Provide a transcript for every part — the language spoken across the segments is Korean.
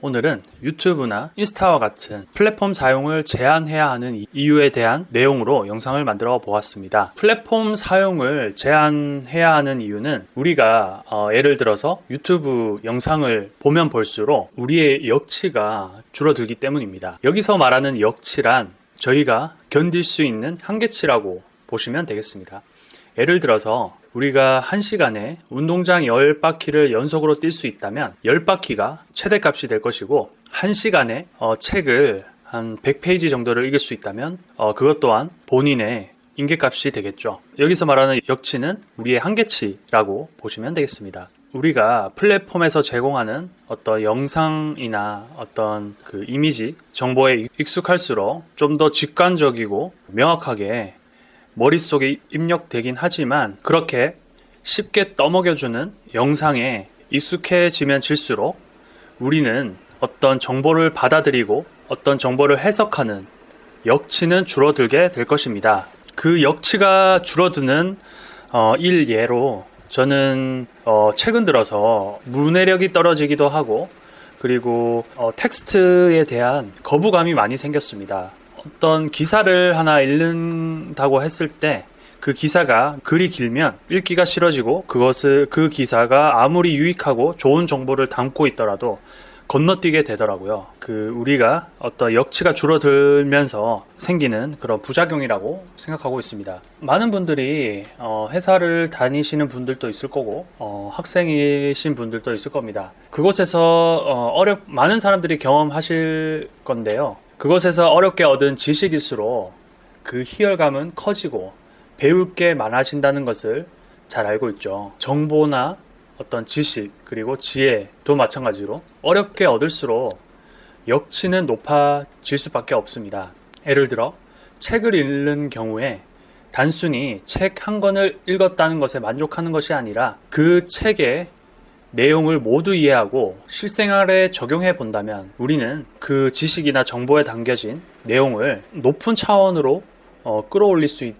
오늘은 유튜브나 인스타와 같은 플랫폼 사용을 제한해야 하는 이유에 대한 내용으로 영상을 만들어 보았습니다. 플랫폼 사용을 제한해야 하는 이유는 우리가 어, 예를 들어서 유튜브 영상을 보면 볼수록 우리의 역치가 줄어들기 때문입니다. 여기서 말하는 역치란 저희가 견딜 수 있는 한계치라고 보시면 되겠습니다. 예를 들어서 우리가 1시간에 운동장 10바퀴를 연속으로 뛸 수 있다면 10바퀴가 최대값이 될 것이고 1시간에 어, 책을 한 100페이지 정도를 읽을 수 있다면 어, 그것 또한 본인의 인계값이 되겠죠. 여기서 말하는 역치는 우리의 한계치라고 보시면 되겠습니다. 우리가 플랫폼에서 제공하는 어떤 영상이나 어떤 그 이미지 정보에 익숙할수록 좀 더 직관적이고 명확하게 머릿속에 입력되긴 하지만 그렇게 쉽게 떠먹여주는 영상에 익숙해지면 질수록 우리는 어떤 정보를 받아들이고 어떤 정보를 해석하는 역치는 줄어들게 될 것입니다. 그 역치가 줄어드는 어, 일예로 저는 어, 최근 들어서 문해력이 떨어지기도 하고 그리고 어, 텍스트에 대한 거부감이 많이 생겼습니다. 어떤 기사를 하나 읽는다고 했을 때 그 기사가 글이 길면 읽기가 싫어지고 그것을 그 기사가 아무리 유익하고 좋은 정보를 담고 있더라도 건너뛰게 되더라고요. 그 우리가 어떤 역치가 줄어들면서 생기는 그런 부작용이라고 생각하고 있습니다. 많은 분들이 어, 회사를 다니시는 분들도 있을 거고 어, 학생이신 분들도 있을 겁니다. 그곳에서 어, 어렵 많은 사람들이 경험하실 건데요. 그곳에서 어렵게 얻은 지식일수록 그 희열감은 커지고 배울 게 많아진다는 것을 잘 알고 있죠. 정보나 어떤 지식 그리고 지혜도 마찬가지로 어렵게 얻을수록 역치는 높아질 수밖에 없습니다. 예를 들어 책을 읽는 경우에 단순히 책 한 권을 읽었다는 것에 만족하는 것이 아니라 그 책의 내용을 모두 이해하고 실생활에 적용해 본다면 우리는 그 지식이나 정보에 담겨진 내용을 높은 차원으로 어, 끌어올릴 수 있,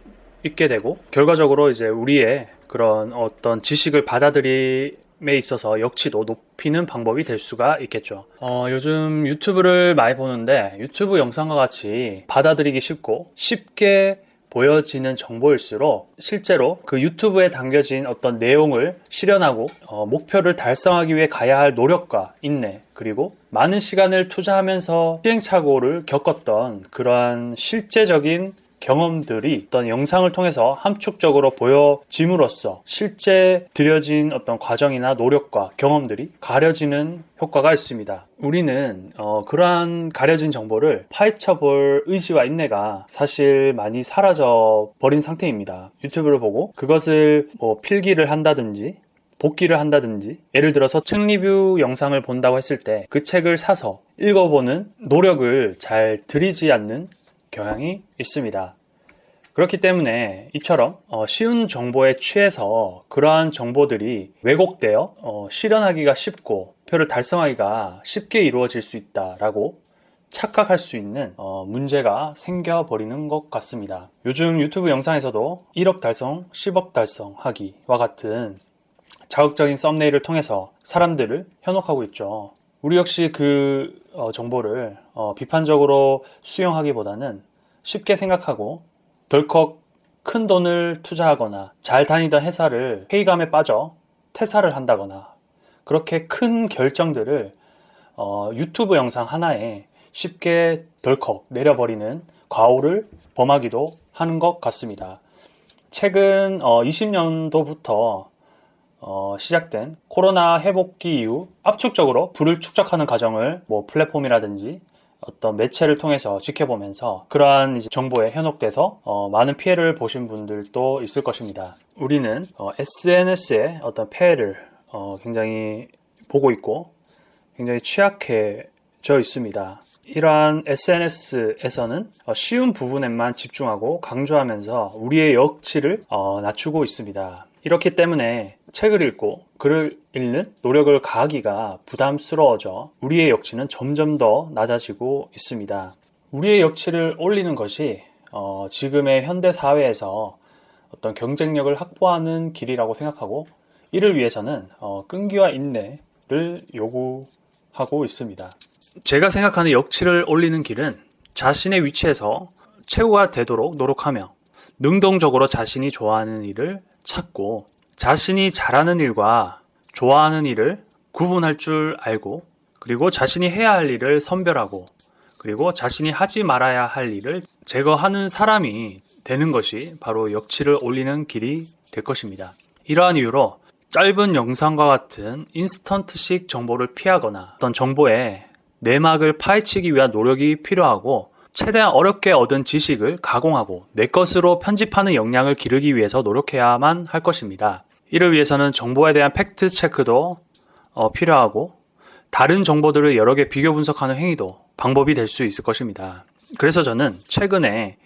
있게 되고 결과적으로 이제 우리의 그런 어떤 지식을 받아들임에 있어서 역치도 높이는 방법이 될 수가 있겠죠. 어, 요즘 유튜브를 많이 보는데 유튜브 영상과 같이 받아들이기 쉽고 쉽게 보여지는 정보일수록 실제로 그 유튜브에 담겨진 어떤 내용을 실현하고 어, 목표를 달성하기 위해 가야 할 노력과 인내 그리고 많은 시간을 투자하면서 시행착오를 겪었던 그러한 실제적인 경험들이 어떤 영상을 통해서 함축적으로 보여짐으로써 실제 들여진 어떤 과정이나 노력과 경험들이 가려지는 효과가 있습니다. 우리는 어, 그러한 가려진 정보를 파헤쳐 볼 의지와 인내가 사실 많이 사라져 버린 상태입니다. 유튜브를 보고 그것을 뭐 필기를 한다든지 복기를 한다든지 예를 들어서 책 리뷰 영상을 본다고 했을 때 그 책을 사서 읽어보는 노력을 잘 들이지 않는 경향이 있습니다. 그렇기 때문에 이처럼 어, 쉬운 정보에 취해서 그러한 정보들이 왜곡되어 어, 실현하기가 쉽고 표를 달성하기가 쉽게 이루어질 수 있다라고 착각할 수 있는 어, 문제가 생겨버리는 것 같습니다. 요즘 유튜브 영상에서도 1억 달성, 10억 달성하기와 같은 자극적인 썸네일을 통해서 사람들을 현혹하고 있죠. 우리 역시 그 어, 정보를 어, 비판적으로 수용하기보다는 쉽게 생각하고 덜컥 큰 돈을 투자하거나 잘 다니던 회사를 회의감에 빠져 퇴사를 한다거나 그렇게 큰 결정들을 어, 유튜브 영상 하나에 쉽게 덜컥 내려버리는 과오를 범하기도 하는 것 같습니다. 최근 어, 20년도부터 어, 시작된 코로나 회복기 이후 압축적으로 불을 축적하는 과정을 뭐 플랫폼이라든지 어떤 매체를 통해서 지켜보면서 그러한 정보에 현혹돼서 어, 많은 피해를 보신 분들도 있을 것입니다. 우리는 어, SNS의 어떤 폐해를 어, 굉장히 보고 있고 굉장히 취약해져 있습니다. 이러한 SNS에서는 어, 쉬운 부분에만 집중하고 강조하면서 우리의 역치를 어, 낮추고 있습니다. 이렇기 때문에 책을 읽고 글을 읽는 노력을 가하기가 부담스러워져 우리의 역치는 점점 더 낮아지고 있습니다. 우리의 역치를 올리는 것이 어, 지금의 현대 사회에서 어떤 경쟁력을 확보하는 길이라고 생각하고 이를 위해서는 어, 끈기와 인내를 요구하는 하고 있습니다. 제가 생각하는 역치를 올리는 길은 자신의 위치에서 최고가 되도록 노력하며 능동적으로 자신이 좋아하는 일을 찾고 자신이 잘하는 일과 좋아하는 일을 구분할 줄 알고 그리고 자신이 해야 할 일을 선별하고 그리고 자신이 하지 말아야 할 일을 제거하는 사람이 되는 것이 바로 역치를 올리는 길이 될 것입니다. 이러한 이유로 짧은 영상과 같은 인스턴트식 정보를 피하거나 어떤 정보의 내막을 파헤치기 위한 노력이 필요하고 최대한 어렵게 얻은 지식을 가공하고 내 것으로 편집하는 역량을 기르기 위해서 노력해야만 할 것입니다. 이를 위해서는 정보에 대한 팩트 체크도 어, 필요하고 다른 정보들을 여러 개 비교 분석하는 행위도 방법이 될 수 있을 것입니다. 그래서 저는 최근에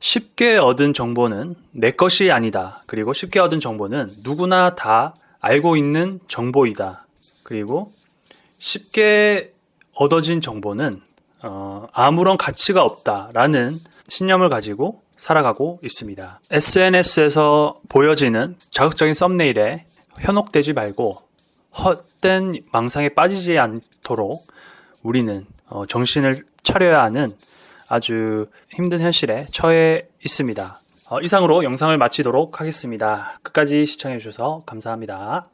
쉽게 얻은 정보는 내 것이 아니다. 그리고 쉽게 얻은 정보는 누구나 다 알고 있는 정보이다. 그리고 쉽게 얻어진 정보는 어, 아무런 가치가 없다라는 신념을 가지고 살아가고 있습니다. SNS에서 보여지는 자극적인 썸네일에 현혹되지 말고 헛된 망상에 빠지지 않도록 우리는 어, 정신을 차려야 하는 아주 힘든 현실에 처해 있습니다. 어, 이상으로 영상을 마치도록 하겠습니다. 끝까지 시청해 주셔서 감사합니다.